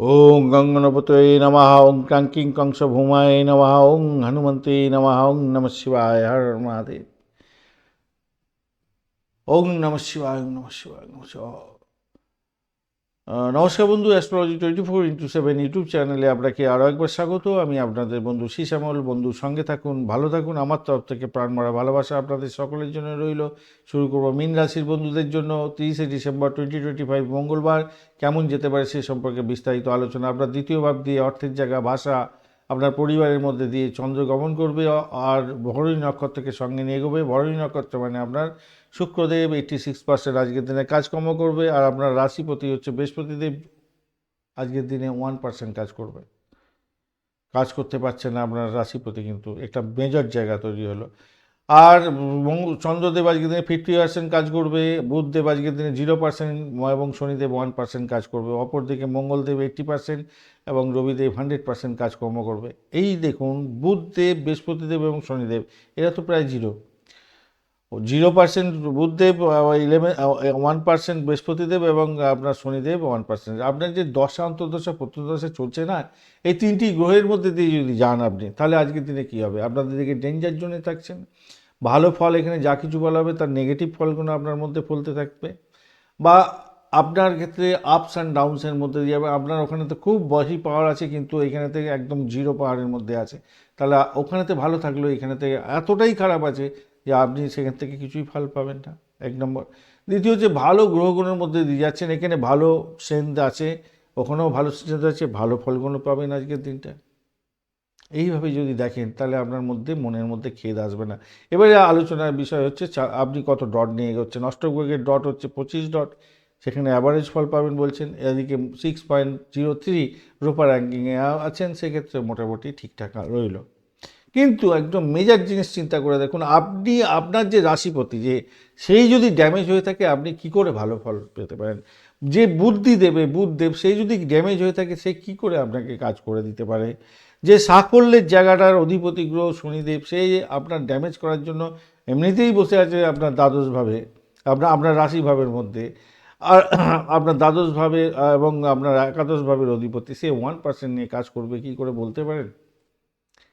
ওং গঙ্গনপতয়ে নমঃ ওং কাঙ্কিং কংস ভূমায় নমঃ ওং হনুমন্তে নমঃ ওং নম শিবায় হর মহাদেব ওং নম শিবায় নম শিবায় নম শিবায় নমস্কার বন্ধু astrology twenty four into seven YouTube চ্যানেলে আপনাকে আরও একবার স্বাগত। আমি আপনাদের বন্ধু শ্যামল বন্ধু সঙ্গে থাকুন, ভালো থাকুন। আমার তরফ থেকে প্রাণ মারা ভালোবাসা আপনাদের সকলের জন্য রইল। শুরু করব মিন রাশির বন্ধুদের জন্য। তিরিশে ডিসেম্বর টোয়েন্টি টোয়েন্টি ফাইভ মঙ্গলবার। কেমন যেতে পারে সে সম্পর্কে বিস্তারিত আলোচনা আপনার দ্বিতীয় ভাব দিয়ে অর্থের জায়গা, ভাষা আপনার পরিবারের মধ্যে দিয়ে চন্দ্র গমন করবে, আর ভরণী নক্ষত্রকে সঙ্গে নিয়ে এগোবে। ভরণী নক্ষত্র মানে আপনার শুক্রদেব এইটটি সিক্স পার্সেন্ট আজকের দিনে কাজকর্ম করবে, আর আপনার রাশিপতি হচ্ছে বৃহস্পতিদেব, আজকের দিনে ওয়ান পার্সেন্ট কাজ করবে। কাজ করতে পারছে না আপনার রাশিপতি কিন্তু, একটা মেজর জায়গা তৈরি হলো। আর চন্দ্রদেব আজকের দিনে ফিফটি পার্সেন্ট কাজ করবে, বুধদেব আজকের দিনে জিরো পার্সেন্ট এবং শনিদেব ওয়ান পার্সেন্ট কাজ করবে, অপরদিকে মঙ্গলদেব এইট্টি পার্সেন্ট এবং রবিদেব হান্ড্রেড পার্সেন্ট কাজকর্ম করবে। এই দেখুন, বুধদেব, বৃহস্পতিদেব এবং শনিদেব, এরা তো প্রায় জিরো জিরো পার্সেন্ট বুধদেব ইলেভেন ওয়ান পার্সেন্ট বৃহস্পতিদেব এবং আপনার শনিদেব ওয়ান পার্সেন্ট আপনার যে দশা, অন্তর্দশা, প্রত্যদশা চলছে না, এই তিনটি গ্রহের মধ্যে দিয়ে যদি যান আপনি, তাহলে আজকের দিনে কী হবে? আপনাদের দিকে ডেঞ্জার জোনে থাকছেন। ভালো ফল এখানে যা কিছু বলা হবে, তার নেগেটিভ ফলগুলো আপনার মধ্যে ফলতে থাকবে। বা আপনার ক্ষেত্রে আপস অ্যান্ড ডাউনসের মধ্যে দিয়ে যাবে। আপনার ওখানে তো খুব বেশি পাওয়ার আছে, কিন্তু এখানে থেকে একদম জিরো পাওয়ারের মধ্যে আছে। তাহলে ওখানেতে ভালো থাকলেও এখানে থেকে এতটাই খারাপ আছে যে আপনি সেখান থেকে কিছুই ফল পাবেন না। এক নম্বর। দ্বিতীয় যে ভালো গ্রহগুলোর মধ্যে দিয়ে যাচ্ছেন, এখানে ভালো স্ট্রেংথ আছে, ওখানেও ভালো স্ট্রেংথ আছে, ভালো ফলগুলো পাবেন আজকের দিনটা। এইভাবে যদি দেখেন, তাহলে আপনার মধ্যে মনের মধ্যে খেদ আসবে না। এবারে আলোচনার বিষয় হচ্ছে আপনি কত ডট নিয়ে এগোচ্ছেন? অষ্টগ্রহের ডট হচ্ছে পঁচিশ ডট, সেখানে অ্যাভারেজ ফল পাবেন বলছেন, এদিকে সিক্স পয়েন্ট জিরো থ্রি রোপার র্যাঙ্কিংয়ে আছেন, সেক্ষেত্রে মোটামুটি ঠিকঠাক রইল। কিন্তু একদম মেজার জিনিস চিন্তা করে দেখুন, আপনি, আপনার যে রাশিপতি, যে সেই যদি ড্যামেজ হয়ে থাকে, আপনি কি করে ভালো ফল পেতে পারেন? যে বুদ্ধি দেবে বুধ দেব সেই যদি ড্যামেজ হয়ে থাকে, সে কি করে আপনাকে কাজ করে দিতে পারে? যে সাফল্যের জায়গাটার অধিপতি গ্রহ শনিদেব সেই আপনার ড্যামেজ করার জন্য এমনিতেই বসে আছে আপনার দ্বাদশভাবে আপনার আপনার রাশিভাবের মধ্যে। আর আপনার দ্বাদশভাবে এবং আপনার একাদশ ভাবের অধিপতি, সে ওয়ান পার্সেন্ট নিয়ে কাজ করবে, কি করে বলতে পারেন?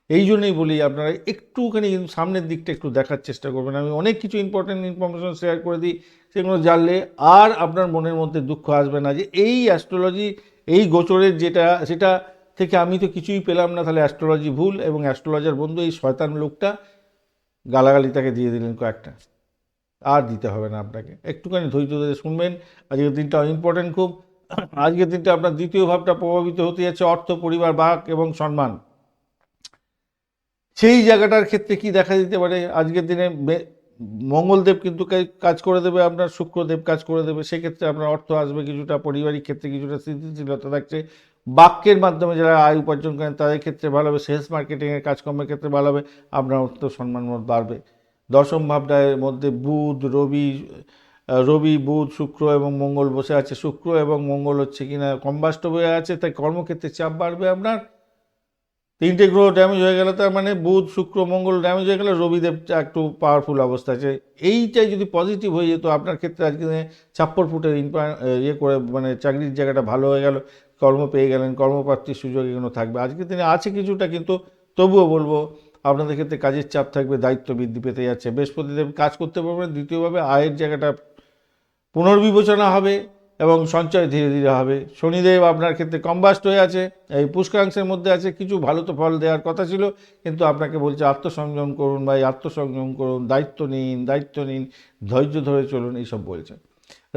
এই জন্যই বলি, আপনারা একটুখানি কিন্তু সামনের দিকটা একটু দেখার চেষ্টা করবেন। আমি অনেক কিছু ইম্পর্টেন্ট ইনফরমেশন শেয়ার করে দিই, সেগুলো জানলে আর আপনার মনের মধ্যে দুঃখ আসবে না যে এই অ্যাস্ট্রোলজি এই গোচরের যেটা, সেটা থেকে আমি তো কিছুই পেলাম না, তাহলে অ্যাস্ট্রোলজি ভুল এবং অ্যাস্ট্রোলজার বন্ধু এই শয়তান লোকটা গালাগালি তাকে দিয়ে দিলেন কয়েকটা। আর দিতে হবে না আপনাকে। একটুখানি ধৈর্য ধরে শুনবেন, আজকের দিনটা ইম্পর্টেন্ট খুব। আজকের দিনটা আপনার দ্বিতীয় ভাবটা প্রভাবিত হতে যাচ্ছে অর্থ, পরিবার বাক এবং সম্মান। সেই জায়গাটার ক্ষেত্রে কি দেখা দিতে পারে? আজকের দিনে মঙ্গলদেব কিন্তু কাজ করে দেবে, আপনার শুক্রদেব কাজ করে দেবে। সেক্ষেত্রে আপনার অর্থ আসবে কিছুটা, পারিবারিক ক্ষেত্রে কিছুটা স্থিতিশীলতা থাকছে। বাক্যের মাধ্যমে যারা আয় উপার্জন করেন, তাদের ক্ষেত্রে ভালো হবে। সেলস মার্কেটিংয়ের কাজকর্মের ক্ষেত্রে ভালো হবে। আপনার অর্থ সম্মান বাড়বে। দশম ভাবটার মধ্যে বুধ, রবি রবি, বুধ, শুক্র এবং মঙ্গল বসে আছে। শুক্র এবং মঙ্গল হচ্ছে কিনা কম্বাস্ট হয়ে আছে, তাই কর্মক্ষেত্রে চাপ বাড়বে আপনার। তিনটে গ্রহ ড্যামেজ হয়ে গেলে, তার মানে বুধ, শুক্র, মঙ্গল ড্যামেজ হয়ে গেলে, রবিদেব একটু পাওয়ারফুল অবস্থা আছে। এইটাই যদি পজিটিভ হয়ে যেত, আপনার ক্ষেত্রে আজকে ছাপ্পর ফুটের ইনপা- ইয়ে করে মানে চাকরির জায়গাটা ভালো হয়ে গেল। কর্ম পেয়ে গেলেন, কর্মপ্রাপ্তির সুযোগ এগুলো থাকবে। আজকে দিনে আছে কিছুটা, কিন্তু তবুও বলব, আপনাদের ক্ষেত্রে কাজের চাপ থাকবে, দায়িত্ব বৃদ্ধি পেতে যাচ্ছে। বৃহস্পতিদেব কাজ করতে পারবেন, দ্বিতীয়ভাবে আয়ের জায়গাটা পুনর্বিবেচনা হবে এবং সঞ্চয় ধীরে ধীরে হবে। শনিদেব আপনার ক্ষেত্রে কম্বাস্ট হয়ে আছে, এই পুষ্কাংশের মধ্যে আছে, কিছু ভালো তো ফল দেওয়ার কথা ছিল, কিন্তু আপনাকে বলছে আত্মসংযম করুন ভাই, আত্মসংযম করুন, দায়িত্ব নিন দায়িত্ব নিন, ধৈর্য ধরে চলুন, এইসব বলছে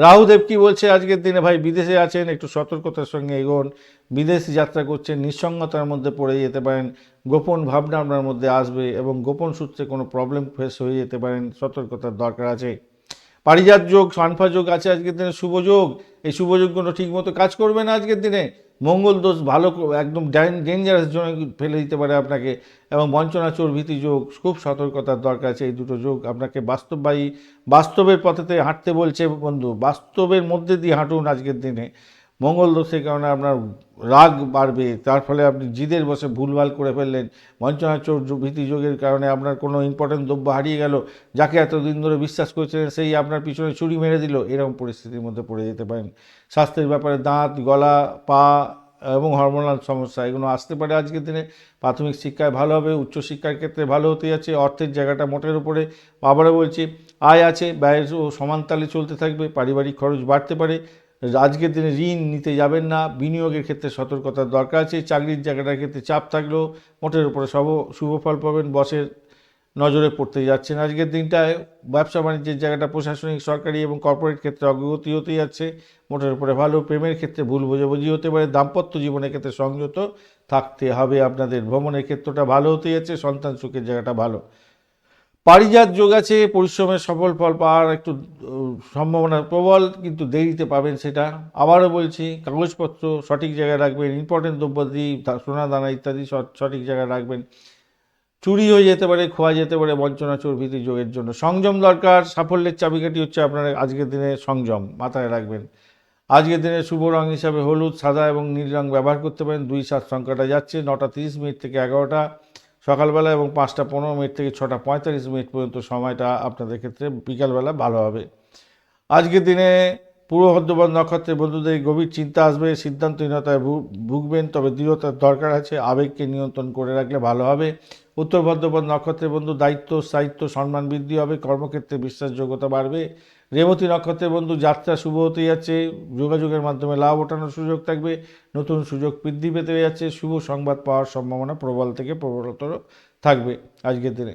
রাহুদেব কি বলছে? আজকের দিনে ভাই বিদেশে আছেন, একটু সতর্কতার সঙ্গে এগোন। বিদেশি যাত্রা করছেন, নিঃসঙ্গতার মধ্যে পড়ে যেতে পারেন। গোপন ভাবনা আপনার মধ্যে আসবে এবং গোপন সূত্রে কোনো প্রবলেম ফেস হয়ে যেতে পারেন। সতর্কতার দরকার আছে। পারিজাত যোগ, সানফা যোগ আছে আজকের দিনে শুভযোগ এই শুভযোগগুলো ঠিকমতো ঠিক মতো কাজ করবেন আজকের দিনে। মঙ্গল দোষ ভালো একদম ডেঞ্জারাস জোনে ফেলে দিতে পারে আপনাকে। এবং বঞ্চনা চর্বিতি যোগ, খুব সতর্কতার দরকার আছে এই দুটো যোগ। আপনাকে বাস্তববাহী, বাস্তবের পথেতে হাঁটতে বলছে বন্ধু, বাস্তবের মধ্যে দিয়ে হাঁটুন আজকের দিনে। মঙ্গল দোষের কারণে আপনার রাগ বাড়বে, তার ফলে আপনি জিদের বসে ভুলভাল করে ফেললেন। বঞ্চনা চোর ভীতি যোগের কারণে আপনার কোনো ইম্পর্টেন্ট দ্রব্য হারিয়ে গেল, যাকে এতদিন ধরে বিশ্বাস করেছিলেন সেই আপনার পিছনে ছুরি মেরে দিল, এরকম পরিস্থিতির মধ্যে পড়ে যেতে পারেন। স্বাস্থ্যের ব্যাপারে দাঁত, গলা, পা এবং হরমোনাল সমস্যা, এগুলো আসতে পারে আজকের দিনে। প্রাথমিক শিক্ষায় ভালো হবে উচ্চশিক্ষার ক্ষেত্রে ভালো হতে যাচ্ছে, অর্থের জায়গাটা মোটের উপরে। আবারও বলছি, আয় আছে ব্যয় ও সমান চলতে থাকবে, পারিবারিক খরচ বাড়তে পারে আজকের দিনে ঋণ নিতে যাবেন না, বিনিয়োগের ক্ষেত্রে সতর্কতার দরকার আছে, চাকরির জায়গাটার ক্ষেত্রে চাপ থাকলেও মোটের উপরে সব শুভ ফল পাবেন, বসের নজরে পড়তে যাচ্ছেন। আজকের দিনটায় ব্যবসা বাণিজ্যের জায়গাটা প্রশাসনিক, সরকারি এবং কর্পোরেট ক্ষেত্রে অগ্রগতি হতে যাচ্ছে। মোটের উপরে ভালো প্রেমের ক্ষেত্রে ভুল বোঝাবুঝি হতে পারে, দাম্পত্য জীবনের ক্ষেত্রে সংযত থাকতে হবে আপনাদের। ভ্রমণের ক্ষেত্রটা ভালো হতে যাচ্ছে, সন্তান সুখের জায়গাটা ভালো। পারিজাত যোগ আছে, পরিশ্রমের সফল ফল পাওয়ার একটু সম্ভাবনা প্রবল, কিন্তু দেরিতে পাবেন সেটা। আবারও বলছি, কাগজপত্র সঠিক জায়গায় রাখবেন ইম্পর্টেন্ট দ্রব্যাদি সোনা, দানা ইত্যাদি সঠ- সঠিক জায়গায় রাখবেন। চুরি হয়ে যেতে পারে, খোয়া যেতে পারে, বঞ্চনা, চর্বিতি যোগের জন্য। সংযম দরকার, সাফল্যের চাবিকাঠি হচ্ছে আপনার আজকের দিনে সংযম মাথায় রাখবেন। আজকের দিনে শুভ রং হিসাবে হলুদ, সাদা এবং নীল রং ব্যবহার করতে পারেন। দুই সাত সংখ্যাটা যাচ্ছে, নটা তিরিশ মিনিট থেকে এগারোটা। সকালবেলা এবং পাঁচটা পনেরো মিনিট থেকে ছটা পঁয়তাল্লিশ মিনিট পর্যন্ত সময়টা আপনাদের ক্ষেত্রে বিকালবেলা ভালো হবে। আজকের দিনে পূর্ব ভদ্রবাদ নক্ষত্রের বন্ধুদের গভীর চিন্তা আসবে, সিদ্ধান্তহীনতায় ভুগবেন, তবে দৃঢ়তার দরকার আছে, আবেগকে নিয়ন্ত্রণ করে রাখলে ভালো হবে। উত্তর ভদ্রপদ নক্ষত্রের বন্ধু দায়িত্ব, স্থায়িত্ব, সম্মান বৃদ্ধি হবে, কর্মক্ষেত্রে বিশ্বাসযোগ্যতা বাড়বে। রেবতী নক্ষত্রের বন্ধু যাত্রা শুভ হতে যাচ্ছে, যোগাযোগের মাধ্যমে লাভ ওঠানোর সুযোগ থাকবে, নতুন সুযোগ বৃদ্ধি পেতে যাচ্ছে, শুভ সংবাদ পাওয়ার সম্ভাবনা প্রবল থেকে প্রবলতর থাকবে আজকের দিনে।